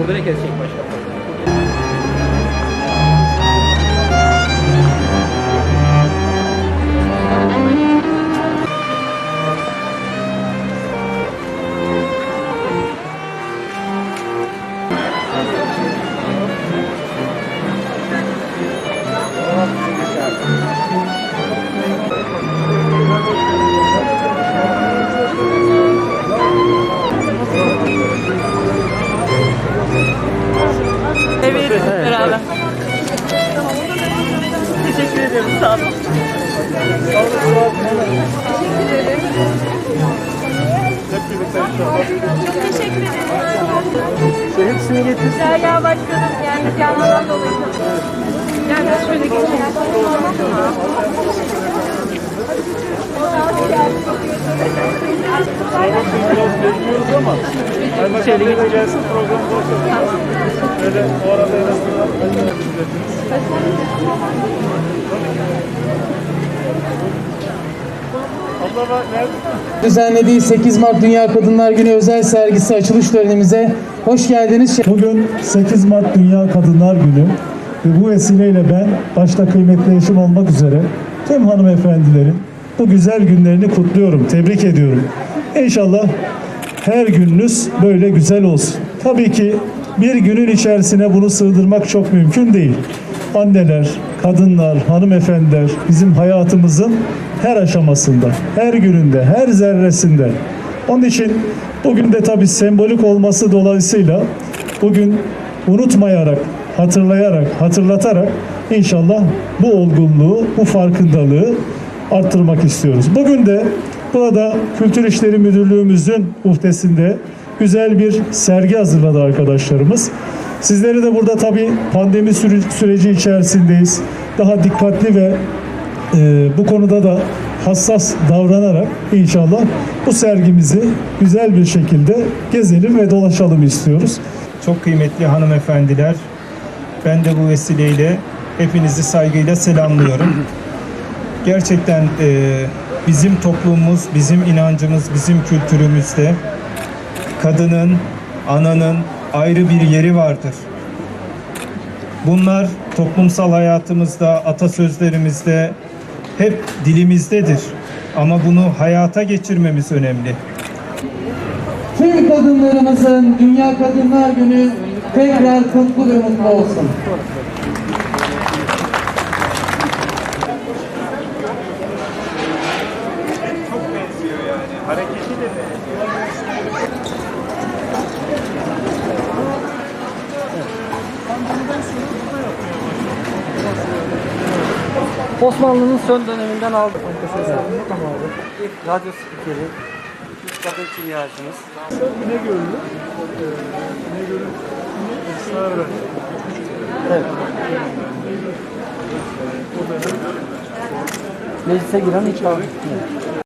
Burada ne kesecek başkanım? Teşekkür ederim, sağ olun. Teşekkür ederim. Hepsini getir. Ya ya başkanım yani canlıdan dolayı. Yani ben şöyle geçeyim. İçeri git. gelsin program boş Böyle o arada en azından bak düzenlediği 8 Mart Dünya Kadınlar Günü özel sergisi açılış törenimize hoş geldiniz. Bugün 8 Mart Dünya Kadınlar Günü ve bu vesileyle ben başta kıymetli eşim olmak üzere tüm hanımefendilerin bu güzel günlerini kutluyorum, tebrik ediyorum. İnşallah her gününüz böyle güzel olsun. Tabii ki bir günün içerisine bunu sığdırmak çok mümkün değil. Anneler, kadınlar, hanımefendiler bizim hayatımızın her aşamasında, her gününde, her zerresinde. Onun için bugün de tabii sembolik olması dolayısıyla bugün unutmayarak, hatırlayarak, hatırlatarak inşallah bu olgunluğu, bu farkındalığı arttırmak istiyoruz. Bugün de burada Kültür İşleri Müdürlüğümüzün uhdesinde güzel bir sergi hazırladı arkadaşlarımız. Sizleri de burada tabii pandemi süre- süreci içerisindeyiz. Daha dikkatli ve e, bu konuda da hassas davranarak inşallah bu sergimizi güzel bir şekilde gezelim ve dolaşalım istiyoruz. Çok kıymetli hanımefendiler, ben de bu vesileyle hepinizi saygıyla selamlıyorum. Gerçekten e, bizim toplumumuz, bizim inancımız, bizim kültürümüzde kadının, ananın ayrı bir yeri vardır. Bunlar toplumsal hayatımızda, atasözlerimizde hep dilimizdedir. Ama bunu hayata geçirmemiz önemli. Tüm kadınlarımızın Dünya Kadınlar Günü tekrar kutlu ve mutlu olsun. Osmanlı'nın son döneminden aldık. Tamam abi. İlk radyo spikeri, ilk kadın kimyacımız. Ne görülür? Ne görülür? Ver. Evet. Meclise giren ilk kadın.